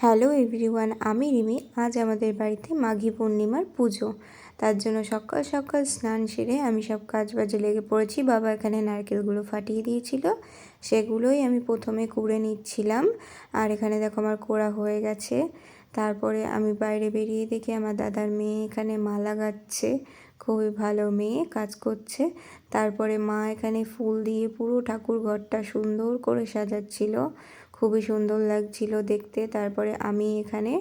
Hello everyone, আমি রিমি। আজ আমাদের বাড়িতে মাঘী পূর্ণিমার পুজো। তার জন্য সকাল সকাল স্নান সেরে আমি সব কাজ বাজে লেগে পড়েছি। বাবা এখানে নারকেলগুলো ফাটিয়ে দিয়েছিল। সেগুলোই আমি প্রথমে কুড়ে নিচ্ছিলাম। আর এখানে দেখো আমার কোড়া হয়ে গেছে। তারপরে আমি বাইরে বেরিয়ে দেখি আমার দাদার মেয়ে এখানে মালা গাচ্ছে। খুবই ভালো মেয়ে, কাজ করছে। তারপরে মা এখানে ফুল দিয়ে পুরো ঠাকুর ঘরটা সুন্দর করে সাজাচ্ছিল। খুবই সুন্দর লাগছিল দেখতে। তারপরে আমি এখানে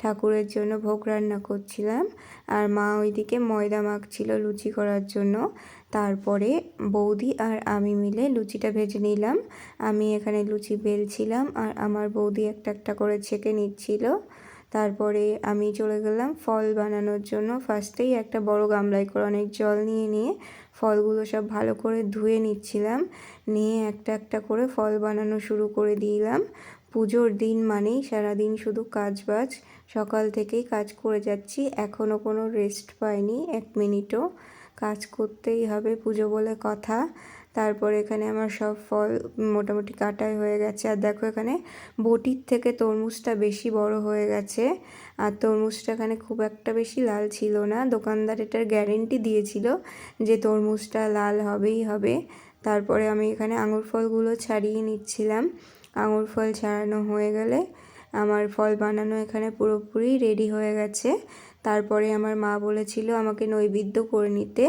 ঠাকুরের জন্য ভোগ রান্না করছিলাম। আর মা ওইদিকে ময়দা মাখছিল লুচি করার জন্য। তারপরে বৌদি আর আমি মিলে লুচিটা ভেজে নিলাম। আমি এখানে লুচি বেলছিলাম আর আমার বৌদি একটা একটা করে ছেঁকে নিচ্ছিল। তারপরে আমি চলে গেলাম ফল বানানোর জন্য। ফার্স্টেই একটা বড় গামলায় করে অনেক জল নিয়ে নিয়ে ফলগুলো সব ভালো করে ধুয়ে নিচ্ছিলাম। নিয়ে একটা একটা করে ফল বানানো শুরু করে দিলাম। পুজোর দিন মানেই সারাদিন শুধু কাজ বাজ সকাল থেকেই কাজ করে যাচ্ছি। এখনও কোনো রেস্ট পাইনি, এক মিনিটও কাজ করতেই হবে পুজো বলে কথা। তারপরে এখানে আমার সব ফল মোটামুটি কাটাই হয়ে গেছে। আর দেখো এখানে বটির থেকে তরমুজটা বেশি বড় হয়ে গেছে। আর তরমুজটা এখানে খুব একটা বেশি লাল ছিল না। দোকানদার এটার গ্যারেন্টি দিয়েছিল যে তরমুজটা লাল হবেই হবে। তারপরে আমি এখানে আঙুর ফলগুলো ছাড়িয়ে নিচ্ছিলাম। আঙুর ফল ছাড়ানো হয়ে গেলে আমার ফল বানানো এখানে পুরোপুরি রেডি হয়ে গেছে। তারপরে আমার মা বলেছিল আমাকে নৈবেদ্য করে নিতে।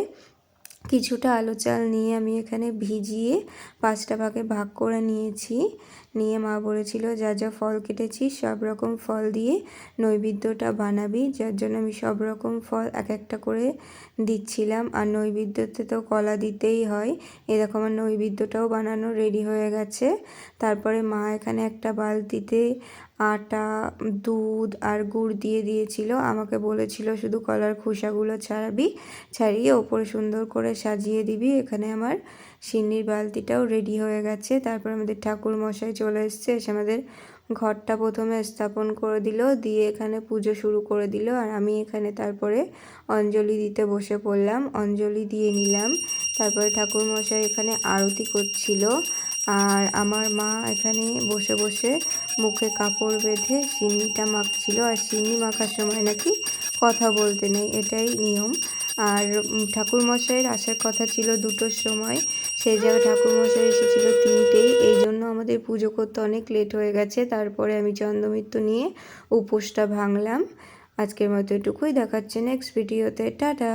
কিছুটা আলু চাল নিয়ে আমি এখানে ভিজিয়ে পাঁচটা ভাগে ভাগ করে নিয়েছি। নিয়ে মা বলেছিল, যা যা ফল কেটেছি সব রকম ফল দিয়ে নৈবেদ্যটা বানাবি। যার জন্য আমি সব রকম ফল এক একটা করে দিচ্ছিলাম। আর নৈবেদ্যতে তো কলা দিতেই হয়। এরকম আমার নৈবেদ্যটাও বানানো রেডি হয়ে গেছে। তারপরে মা এখানে একটা বালতিতে আটা, দুধ আর গুড় দিয়ে দিয়েছিল। আমাকে বলেছিল, শুধু কলার খোসাগুলো ছাড়াবি, ছাড়িয়ে ওপরে সুন্দর করে সাজিয়ে দিবি। এখানে আমার সিন্নির বালতিটাও রেডি হয়ে গেছে। তারপর আমাদের ঠাকুর মশাই চলে এসছে, এসে আমাদের ঘরটা প্রথমে স্থাপন করে দিল, দিয়ে এখানে পুজো শুরু করে দিল। আর আমি এখানে তারপরে অঞ্জলি দিতে বসে পড়লাম। অঞ্জলি দিয়ে নিলাম। তারপরে ঠাকুর মশাই এখানে আরতি করছিল। আর আমার মা এখানে বসে বসে মুখে কাপড় বেঁধে সিন্নিটা মাখছিল। আর সিন্নি মাখার সময় নাকি কথা বলতে নেই, এটাই নিয়ম। আর ঠাকুরমশাইয়ের আসার কথা ছিল দুটোর সময়। সেই জায়গায় ঠাকুরমশাই এসেছিল তিনটেই। এই জন্য আমাদের পুজো করতে অনেক লেট হয়ে গেছে। তারপরে আমি চন্দ্রমিত্র নিয়ে উপোসটা ভাঙলাম। আজকের মতো এটুকুই। দেখাচ্ছে নেক্সট ভিডিওতে টাটা!